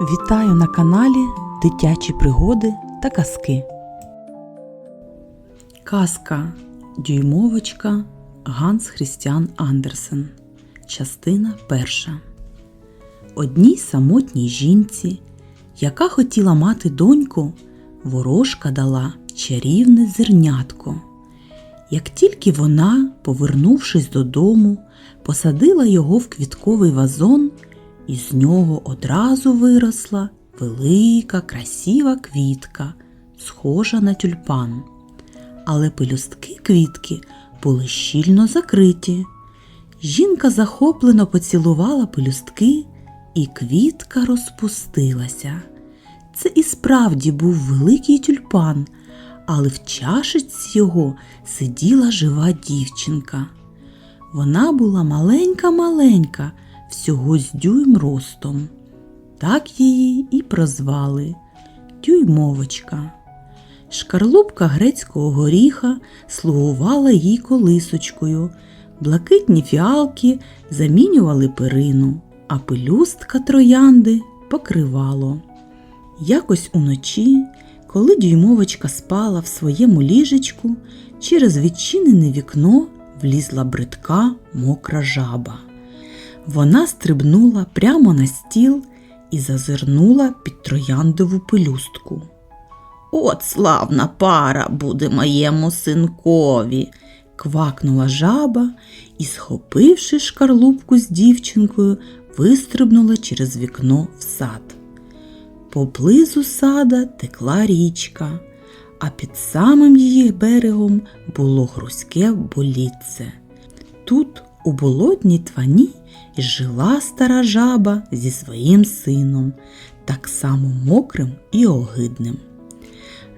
Вітаю на каналі Дитячі пригоди та казки. Казка Дюймовочка Ганс Хрістіан Андерсен. Частина перша. Одній самотній жінці, яка хотіла мати доньку, ворожка дала чарівне зернятко. Як тільки вона, повернувшись додому, посадила його в квітковий вазон, із нього одразу виросла велика красива квітка, схожа на тюльпан. Але пелюстки квітки були щільно закриті. Жінка захоплено поцілувала пелюстки, і квітка розпустилася. Це і справді був великий тюльпан, але в чашечці його сиділа жива дівчинка. Вона була маленька-маленька, всього з дюйм ростом. Так її і прозвали Дюймовочка. Шкарлупка грецького горіха слугувала їй колисочкою, блакитні фіалки замінювали перину, а пелюстка троянди покривало. Якось уночі, коли дюймовочка спала в своєму ліжечку, через відчинене вікно влізла бридка мокра жаба. Вона стрибнула прямо на стіл і зазирнула під трояндову пелюстку. От славна пара буде моєму синкові, квакнула жаба і, схопивши шкарлупку з дівчинкою, вистрибнула через вікно в сад. Поблизу сада текла річка, а під самим її берегом було грузьке болітце. Тут, у болотній твані, жила стара жаба зі своїм сином, так само мокрим і огидним.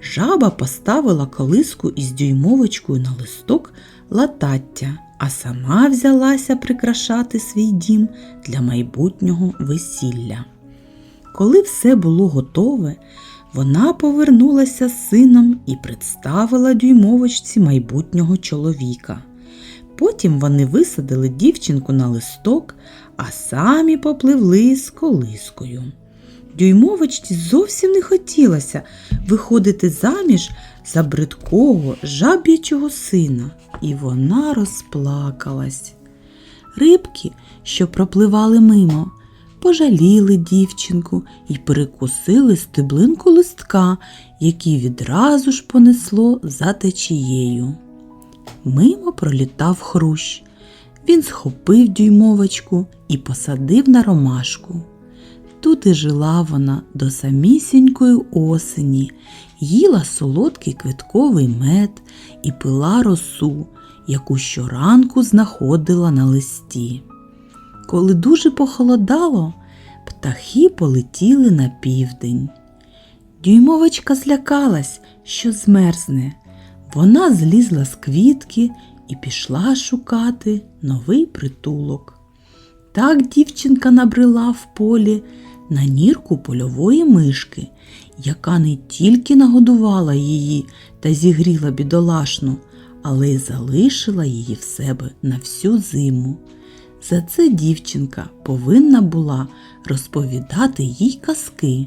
Жаба поставила колиску із дюймовочкою на листок латаття, а сама взялася прикрашати свій дім для майбутнього весілля. Коли все було готове, вона повернулася з сином і представила дюймовочці майбутнього чоловіка. Потім вони висадили дівчинку на листок, а самі попливли з колискою. Дюймовочці зовсім не хотілося виходити заміж за бридкого жаб'ячого сина, і вона розплакалась. Рибки, що пропливали мимо, пожаліли дівчинку і перекусили стеблинку листка, який відразу ж понесло за течією. Мимо пролітав хрущ. Він схопив дюймовочку і посадив на ромашку. Тут і жила вона до самісінької осені, їла солодкий квітковий мед і пила росу, яку щоранку знаходила на листі. Коли дуже похолодало, птахи полетіли на південь. Дюймовочка злякалась, що змерзне. Вона злізла з квітки і пішла шукати новий притулок. Так дівчинка набрела в полі на нірку польової мишки, яка не тільки нагодувала її та зігріла бідолашну, але й залишила її в себе на всю зиму. За це дівчинка повинна була розповідати їй казки.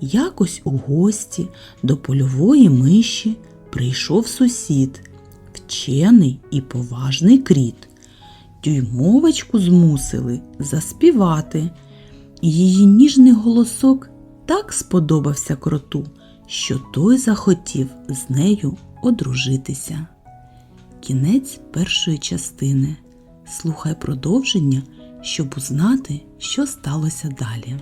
Якось у гості до польової миші прийшов сусід, вчений і поважний кріт. Дюймовочку змусили заспівати. Її ніжний голосок так сподобався кроту, що той захотів з нею одружитися. Кінець першої частини. Слухай продовження, щоб узнати, що сталося далі.